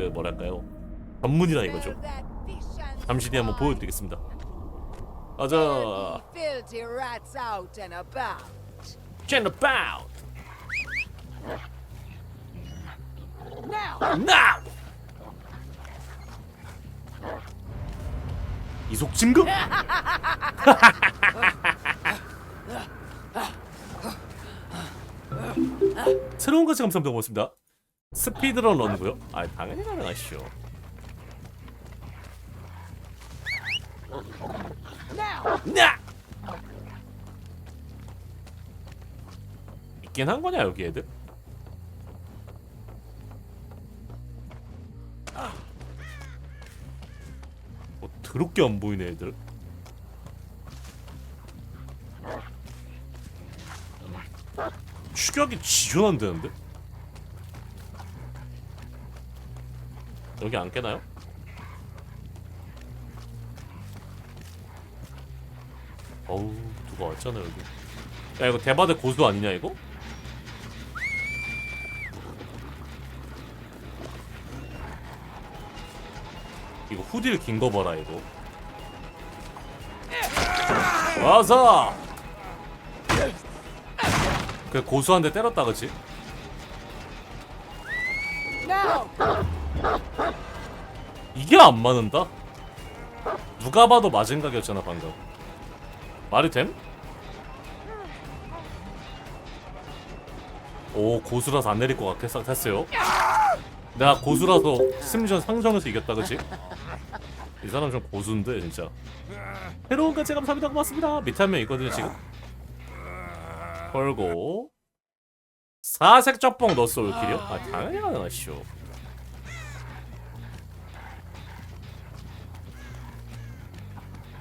그 뭐랄까요 전문이라 이거죠. 잠시 뒤에 한번 보여드리겠습니다. 가자. 젠더바우 Now. 이속 증가? 새로운 것이 감사합니다 고맙습니다 스피드런 런고요? 아 당연히 가능하시죠 냐! 있긴 한 거냐 여기 애들? 뭐 더럽게 안 보이네 애들 추격이 지존한다는데? 여기 안 깨나요? 어우 누가 왔잖아 여기 야 이거 대바대 고수 아니냐 이거? 이거 후딜 긴 거 봐라 이거 와서 그 고수한테 때렸다 그치? 이게 안 맞는다? 누가 봐도 맞은 각이었잖아 방금 말이 됨? 오 고수라서 안 내릴 것 같겠어 됐어요 내가 고수라서 심지어 상정에서 이겼다 그치? 이 사람 좀 고수인데 진짜 새로운 가치 감사합니다 고맙습니다 밑에 한 명 있거든요 지금 걸고 사색 쩍뽕 넣었어 올킬이요? 아 당연히 가능하시오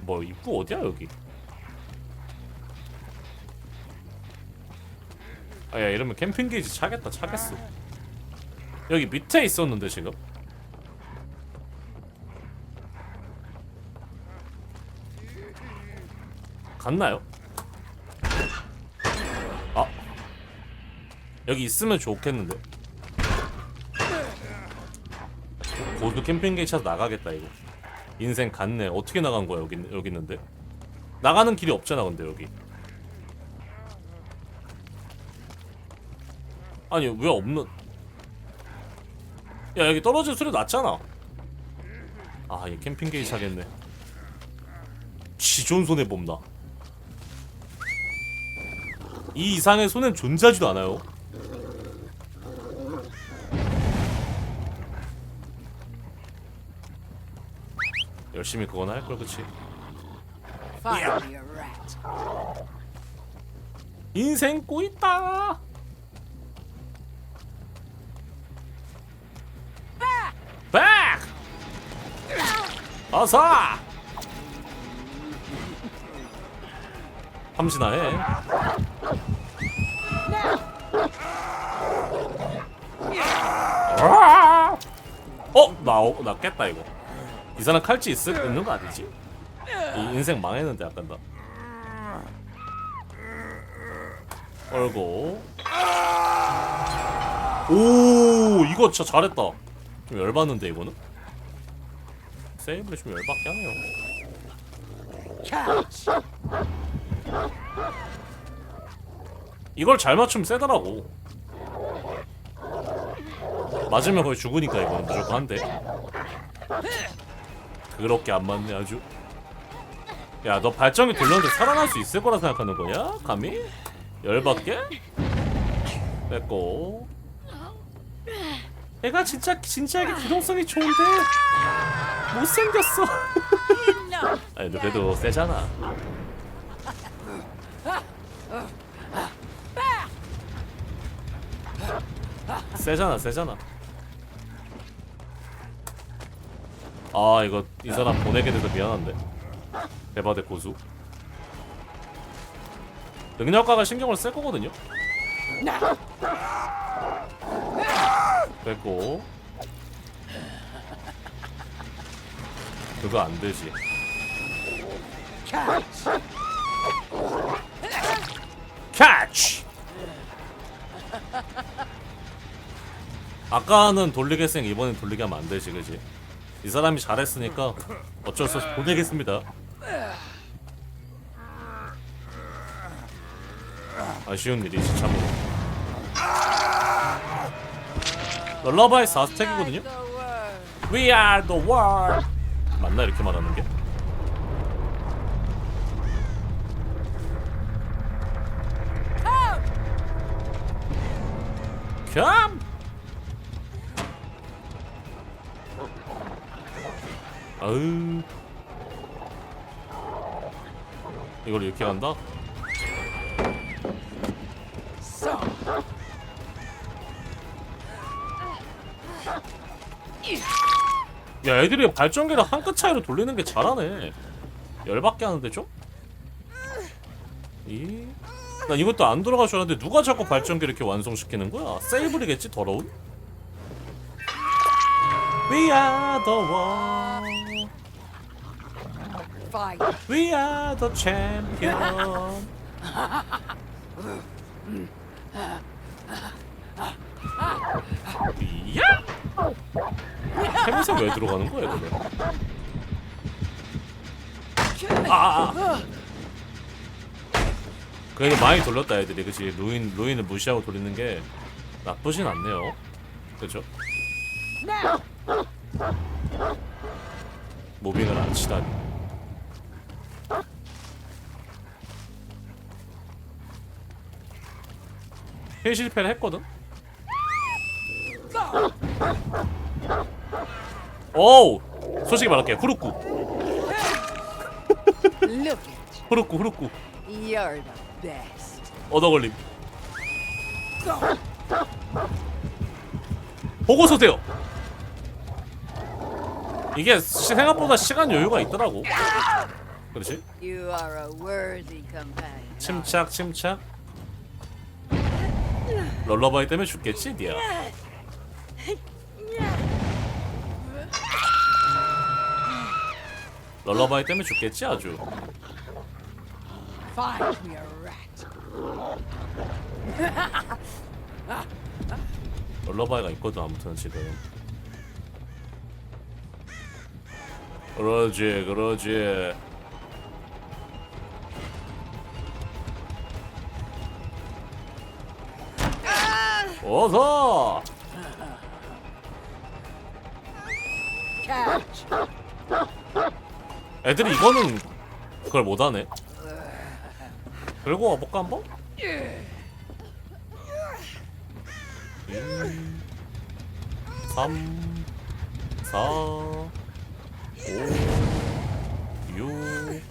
뭐 입구 어디야 여기? 아야 이러면 캠핑 게이지 차겠다 차겠어. 여기 밑에 있었는데 지금. 갔나요? 아 여기 있으면 좋겠는데. 고도 캠핑 게이지 차서 나가겠다 이거. 인생 갔네. 어떻게 나간 거야 여기 여기 있는데? 나가는 길이 없잖아 근데 여기. 아니 왜 없는? 야 여기 떨어진 소리 났잖아. 아얘 캠핑 게이지 차겠네. 지존 손해 봅나. 이 이상의 손은 존재하지도 않아요. 열심히 그거나 할걸 그치? A rat. 인생 꼬있다. 백! 어서! 함신아해. 어? 나, 어, 나 깼다 이거. 이 사람 칼치 있을, 있는 거 아니지? 이 인생 망했는데 약간 나. 얼고 오 이거 진짜 잘했다 좀 열받는데 이거는 세이브를 좀 열받게 하네요. 이걸 잘 맞추면 세더라고 맞으면 거의 죽으니까 이거는 무조건 한대 그렇게 안 맞네 아주 야 너 발전기 돌렸는데 살아날 수 있을 거라 생각하는 거냐? 감히? 열받게? 뺐고 얘가 진짜 진지하게 기동성이 좋은데 못생겼어. 아니 너 그래도 세잖아 세잖아 세잖아 아 이거 이 사람 보내게 돼서 미안한데 대바대 고수 능력가가 신경을 쓸 거거든요. 뺐고 그거 안 되지. 캐치! 아까 아까는 돌리게 했으니까 이번엔 돌리게 하면 안 되지 그지 이 사람이 잘했으니까 어쩔 수 없이 돌리겠습니다 아쉬운 일이지 참으로 럴러바이 4스택이거든요? The word. We are the world 맞나 이렇게 말하는 게? 아으 이걸 이렇게? So. 야 애들이 발전기를 한끗 차이로 돌리는 게 잘하네 열받게 하는데 좀? 이? 난 이것도 안 알았는데 누가 자꾸 발전기 이렇게 완성시키는 거야? 세이블이겠지 더러운? We are the world Fight. We are the champion 야! 해면서 왜 들어가는 거야 이거는? 아, 아, 아. 그래도 많이 돌렸다 애들이 그치 루인 루인을 무시하고 돌리는 게 나쁘진 않네요 그죠? 모빙을 안 치다니 힐 실패를 했거든? 오우 솔직히 말할게 Look at you. You're the best. 얻어걸림! 보고서 돼요 이게 시- 생각보다 시간 여유가 있더라고 그렇지? You are a worthy companion. 침착 침착 럴러바이 때문에 죽겠지 니야? 럴러바이 때문에 죽겠지 아주. 럴러바이가 있거든 아무튼 지금. 그러지 그러지 어서. 애들이 이거는 그걸 못하네 들고 와볼까 한번? 3 4 5 6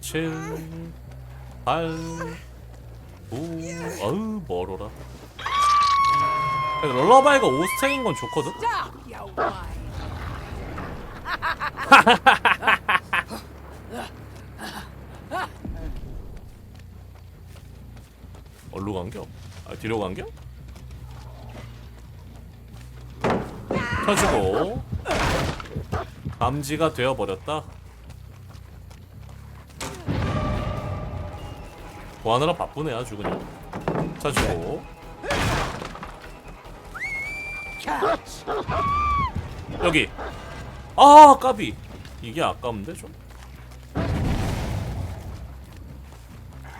7 8 9 어우 멀어라 럴러바이가 5스택인 건 좋거든? 어디로 간겨? 아 뒤로 간겨? 터지고 감지가 되어버렸다 보하느라 바쁘네 아주 그냥 터지고. 여기. 아 까비. 이게 아까운데 좀?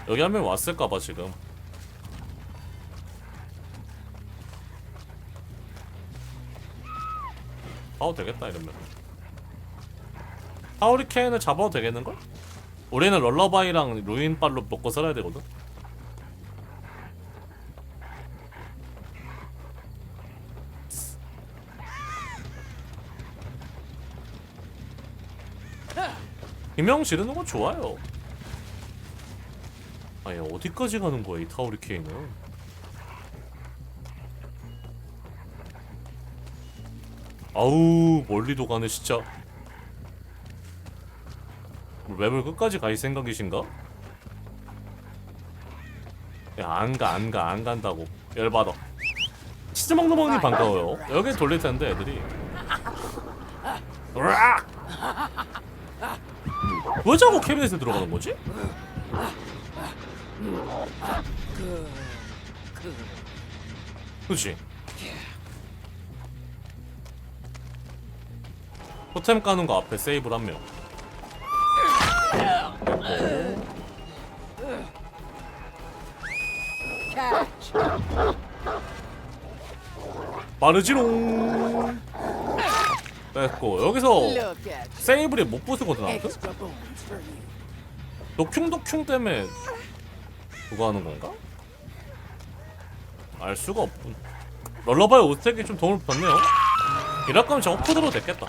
여기 한 명 왔을까봐 지금. 봐도 되겠다 이러면. 하우리케인을 잡아도 되겠는걸? 우리는 럴러바이랑 루인발로 먹고 살아야 되거든 비명 지르는 건 좋아요. 아니 어디까지 가는 거야 이 타우리케인은? 아우 멀리도 가네 진짜. 뭐 맵을 끝까지 갈 생각이신가? 야 안 가 안가 안 간다고 열받아. 치즈 먹는 먹니 반가워요. 여기 돌릴 텐데 애들이. 으악! 왜 자꾸 캐비넷에 들어가는 거지? 그렇지 토템 까는 거 앞에 세이브를 한명. 빠르지롱. 됐고 여기서 세이브를 못 부수거든. 아무튼. 노킹도킹 때문에 그거 하는 건가? 알 수가 없군 럴러바이 오스텍이 좀 도움을 받네요 이럴 거면 저거 푸드로 됐겠다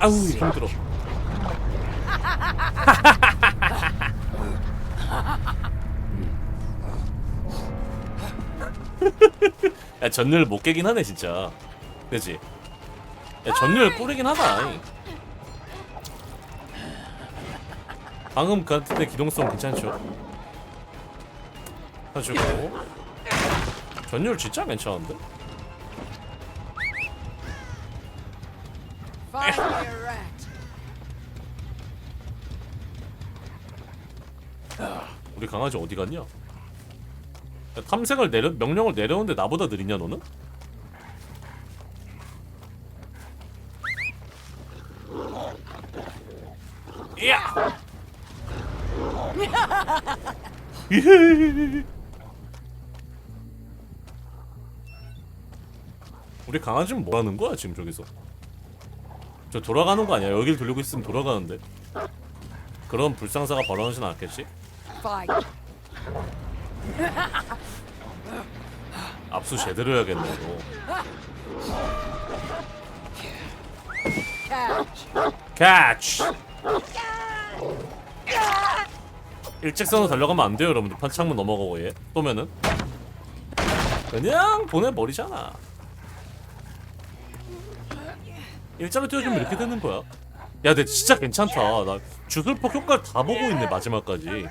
아우 힘들어 야 전율 못 깨긴 하네 진짜 그지 야 전율 꾸리긴 하다 이. 방금 그 같은 데 기동성 괜찮죠? 해주고 전율 진짜 괜찮은데? 우리 강아지 어디 갔냐? 야, 탐색을 내려 명령을 내려오는데 나보다 느리냐 너는? 이헤. 우리 강아지는 뭐 하는 거야 지금 저기서? 저 돌아가는 거 아니야? 여길 돌리고 있으면 돌아가는데. 그런 불상사가 벌어지진 않겠지? 압수 제대로 해야겠네 이거. 캐치 일직선으로 달려가면 안 돼요 여러분들. 판창문 넘어가고 얘 쏘면은? 그냥 보내버리잖아. 일자로 뛰어주면 이렇게 되는 거야. 야 근데 진짜 괜찮다. 나 주술폭 효과를 다 보고 있네 마지막까지.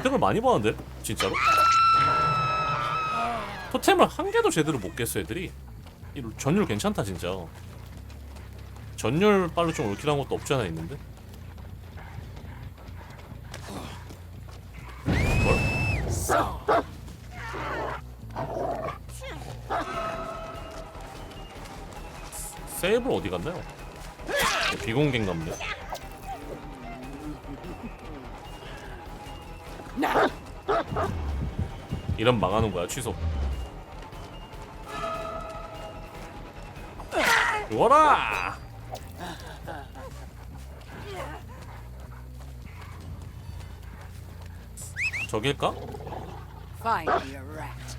이등을 많이 봤는데 진짜로 토템을 한 개도 제대로 못 깼어 애들이 이 전율 괜찮다 진짜 전율 빨로 좀 올킬한 것도 없지 않아 있는데 So. 세이블 어디 갔나요? 비공개인가 보네. 이런 망하는 거야 취소 죽어라. 저길까? Find me a rat.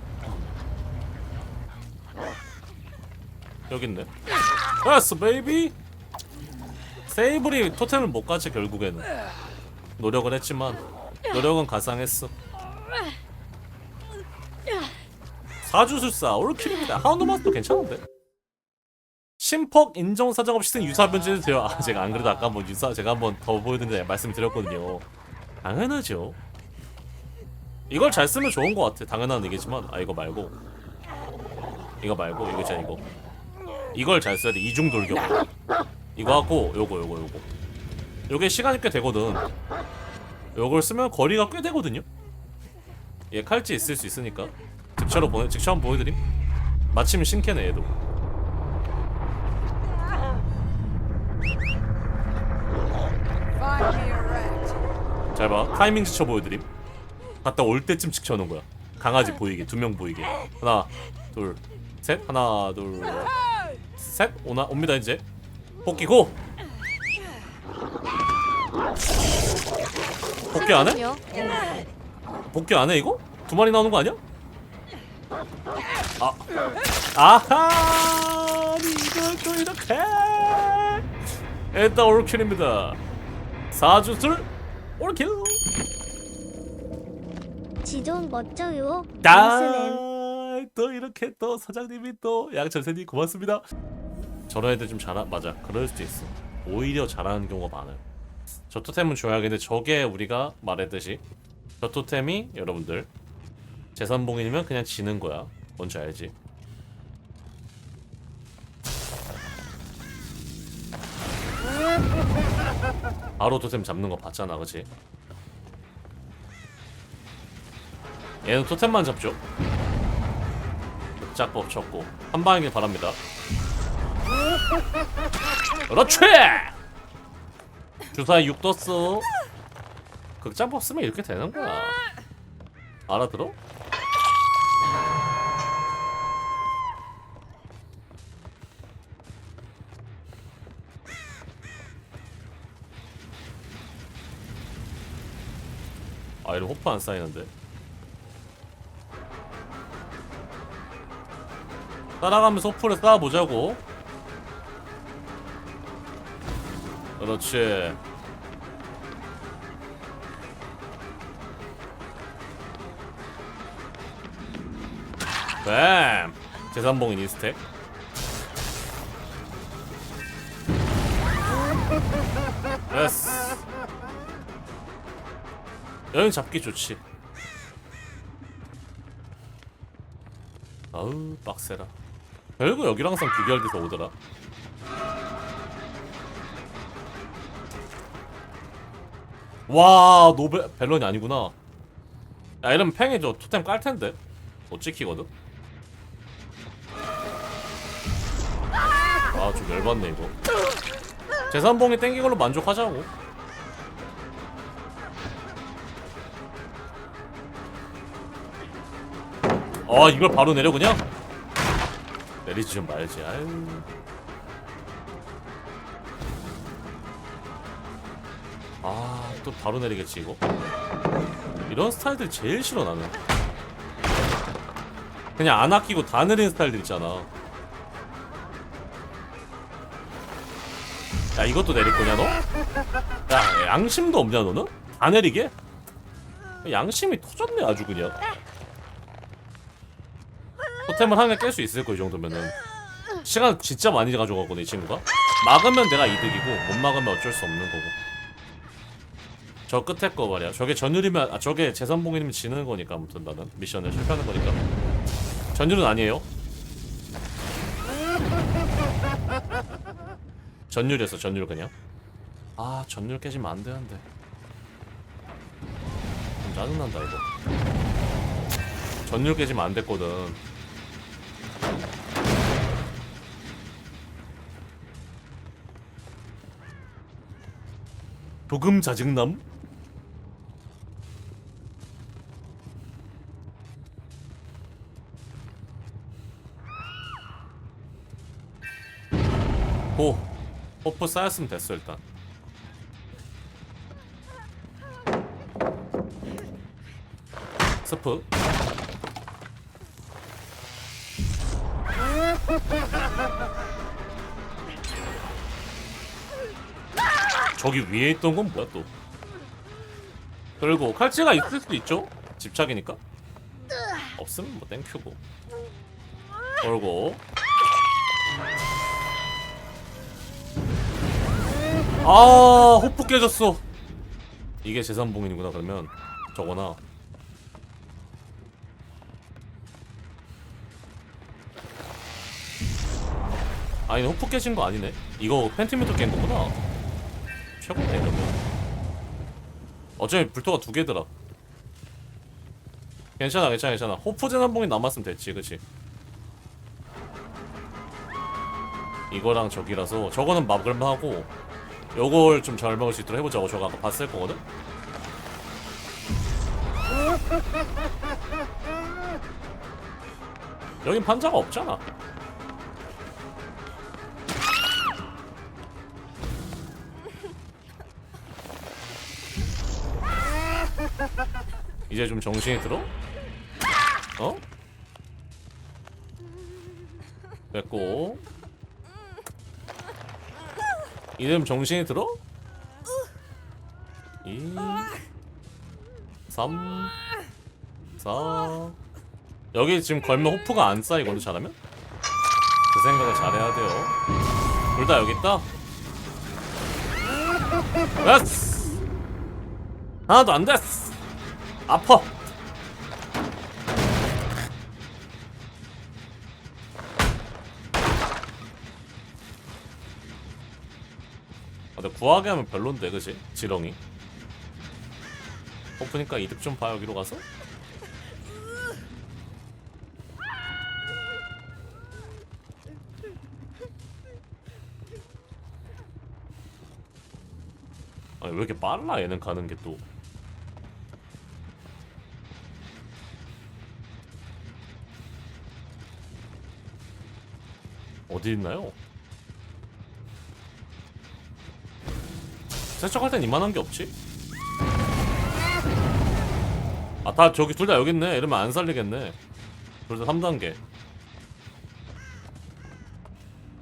여기 있네 됐어 베이비. 세이블이 토템을 못 가지 결국에는. 노력을 했지만 노력은 가상했어. 사주술사 올킬입니다. 하운드 마스도 괜찮은데 심퍽 인정 사정 없이 쓴 유사 변제도 돼요. 아 제가 안 그래도 아까 한번 유사 제가 한번 더 보여드린다 말씀드렸거든요. 당연하죠. 이걸 잘 쓰면 좋은 것 같아. 당연한 얘기지만. 아 이거 말고. 이거 말고. 이거 진짜 이거. 이걸 잘 써야 돼. 이중 돌격. 이거 하고 요거 요거 요거. 요게 시간이 꽤 되거든. 요걸 쓰면 거리가 꽤 되거든요. 얘 칼찌 있을 수 있으니까. 즉처로 보내 즉처 한번 보여드림. 마침 신캐네 얘도 Find me a rat. 잘 봐. 타이밍 지쳐 보여드림. 갔다 올 때쯤 지켜놓은 거야. 강아지 보이게 두 명 보이게. 하나 둘 셋. 하나 둘 셋. 오나 옵니다 이제. 복귀 고. 복귀 안 해? 복귀 안 해 이거? 두 마리 나오는 거 아니야? 아. 아하! 이걸 또 이렇게! 일단 올킬입니다. 사주술 올킬 지존 멋져요. 딱! 또 이렇게 또 사장님이 또 양천세님 고맙습니다. 저런 애들 좀 잘하 맞아. 그럴 수도 있어. 오히려 잘하는 경우가 많아요. 저 토템은 줘야겠는데 저게 우리가 말했듯이 저 토템이 여러분들 재산봉인이면 그냥 지는 거야. 뭔지 알지? 바로 토템 잡는 거 봤잖아, 그치? 얘는 토템만 잡죠. 극작법 쳤고 한 방이길 바랍니다 그렇지 주사에 6 떴어 극작법 쓰면 이렇게 되는 거야 알아들어? 아 이런 호프 안 쌓이는데. 따라가면서 호프를 쌓아보자고. 그렇지. 뱀. 재산봉인 이스택 여행 잡기 좋지. 아우 빡세라. 결국 여기랑 항상 비교할 때서 오더라. 와 노베 벨런이 아니구나. 야 이러면 팽이 저 토템 깔 텐데. 못 찍히거든. 아좀 열받네 이거. 재산봉이 땡긴 걸로 만족하자고 아 이걸 바로 내려 그냥? 내리지 좀 말지 아유 아또 바로 내리겠지 이거 이런 스타일들 제일 싫어 나는 그냥 안 아끼고 다 내리는 스타일들 있잖아 야 이것도 내릴 거냐 너? 야 양심도 없냐 너는? 다 내리게? 양심이 터졌네 아주 그냥 토템을 하나 깰 수 있을 거이 정도면은. 시간 진짜 많이 가져가거든 이 친구가. 막으면 내가 이득이고 못 막으면 어쩔 수 없는 거고. 저 끝에 거 말이야. 저게 전율이면 아 저게 재산봉이면 지는 거니까 아무튼 나는. 미션을 실패하는 거니까. 전율은 아니에요. 전율이었어 전율 그냥. 아 전율 깨지면 안 되는데. 좀 짜증난다 이거. 전율 깨지면 안 됐거든 조금 짜증남? 오 호프 쌓였으면 됐어 일단 스프 저기 위에 있던 건 뭐야 또? 그리고 칼치가 있을 수도 있죠? 집착이니까? 없으면 뭐 땡큐고. 그리고 아 호프 깨졌어. 이게 재산봉인이구나 그러면. 저거나. 아니 호프 깨진 거 아니네. 이거 펜티미터 깬 거구나 최고네 이러면 어차피 불토가 두 개더라. 괜찮아 괜찮아 괜찮아. 호프 재산봉이 남았으면 됐지 그치? 이거랑 저기라서 저거는 막을만 하고 요걸 좀 잘 먹을 수 있도록 해보자고 저거 아까 봤을 거거든? 여긴 판자가 없잖아 이제 좀 정신이 들어? 어? 됐고 이름 정신이 들어? 2 3 4 여기 지금 걸면 호프가 안 쌓이거든 잘하면? 그 생각을 잘해야 돼요 둘 다 여기 있다 됐어 하나도 안 됐어 아퍼 아근 구하게 하면 별론데 그지? 지렁이. 뽑으니까 이득 좀 봐요 기로 가서. 아니 왜 이렇게 빨라 얘는 가는 게또. 어디 있나요? 세척할 땐 이만한 게 없지? 아 다 저기 둘 다 여기 있네 이러면 안 살리겠네 둘 다 3단계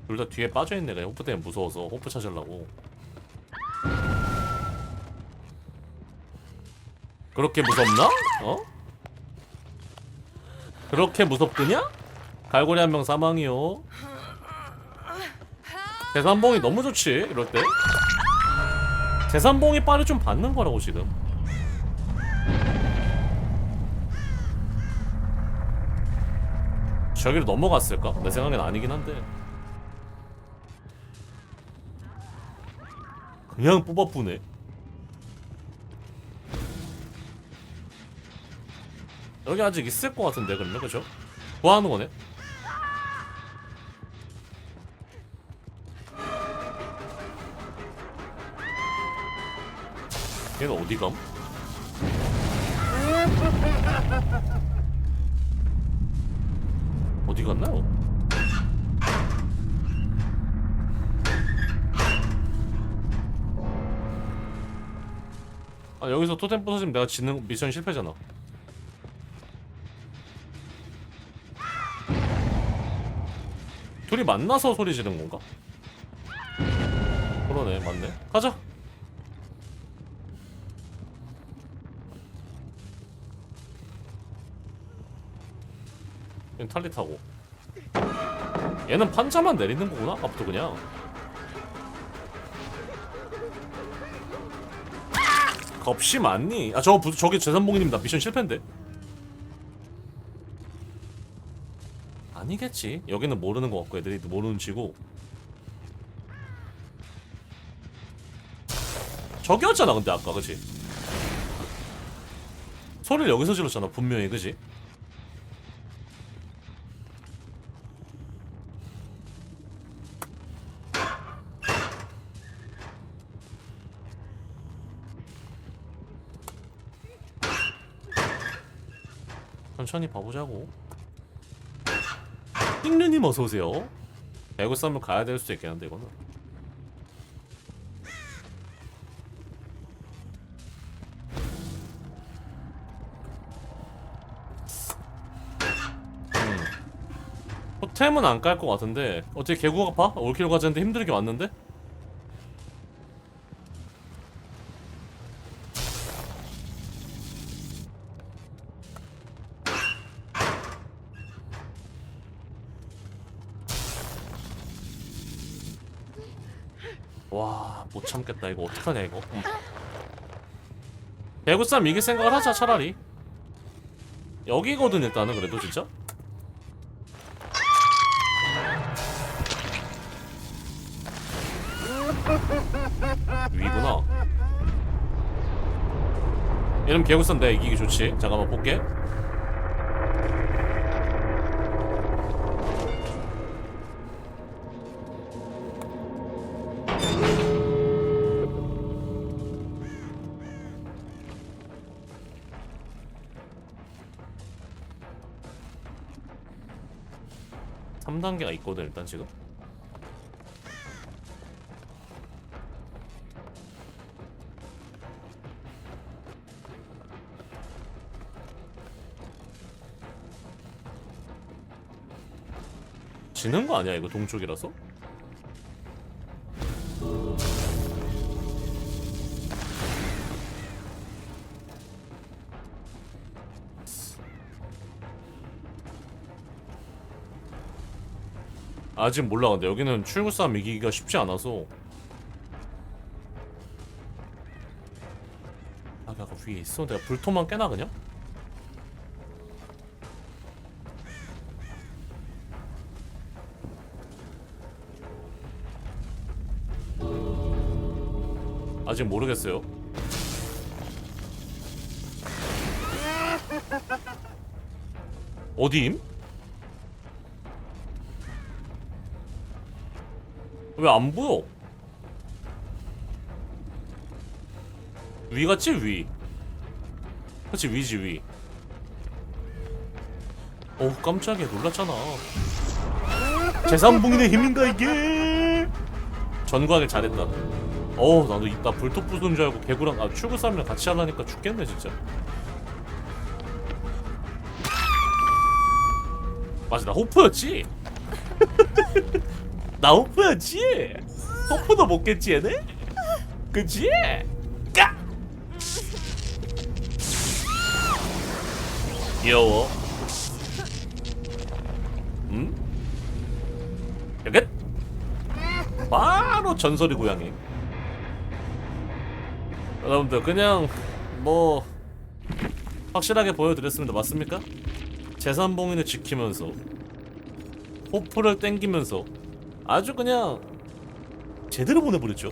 둘 다 뒤에 빠져있네 그냥 호프 때문에 무서워서 호프 찾으려고 그렇게 무섭나? 어? 그렇게 무섭드냐? 갈고리 한 명 사망이요 대산봉이 너무 좋지 이럴 때. 대산봉이 빠를 좀 받는 거라고 지금. 저기로 넘어갔을까? 내 생각엔 아니긴 한데. 그냥 뽑아부네. 여기 아직 있을 것 같은데 그러면? 그죠? 구하는 거네 얘는 어디 감? 어디 갔나요? 아 여기서 토템 부서지면 내가 지는 미션 실패잖아 둘이 만나서 소리 지른 건가? 그러네 맞네 가자 얘는 탈리 타고. 얘는 판자만 내리는 거구나 아까부터 그냥. 겁시 많니? 아 저거 부, 저기 재산봉입니다. 미션 실패인데. 아니겠지. 여기는 모르는 거 같고 애들이 모르는 치고 저기였잖아 근데 아까. 그치? 소리를 여기서 질렀잖아 분명히. 그치? 천천히 봐보자고 띵누님 어서오세요 배구 싸움을 가야 될 수도 있겠는데 이거는 음. 호템은 안 깔 것 같은데 어떻게 개구가 파? 올킬 과제인데 힘들게 왔는데? 못 참겠다. 이거 어떡하냐, 이거. 음. 배구쌈 이길 생각을 하자, 차라리. 여기거든, 일단은, 그래도 진짜. 위구나. 이러면 개구쌈 내가 이기기 좋지. 잠깐만, 볼게. 삼단계가 있거든, 일단 지금. 지는 거 아니야 이거 동쪽이라서? 아직 몰라 근데 여기는 출구 싸움 이기기가 쉽지 않아서 아 아까 위에 있어 내가 불토만 깨나 그냥? 아직 모르겠어요. 어디임? 왜 안 보여? 위 같지 위. 그렇지 위지 위. 오 깜짝이야 놀랐잖아. 재산봉인의 힘인가 이게? 전광을 잘했다. 어우 나도 이따 불토 부수는 줄 알고 개구랑 아 출구 싸움이랑 같이 하려니까 죽겠네 진짜. 맞아 나 호프였지? 나 호프였지? 호프도 먹겠지 얘네? 그치? 까! 귀여워 응? 여기 바로 전설의 고양이 여러분들 그냥 뭐 확실하게 보여드렸습니다 맞습니까? 재산봉인을 지키면서 호프를 땡기면서 아주 그냥 제대로 보내버렸죠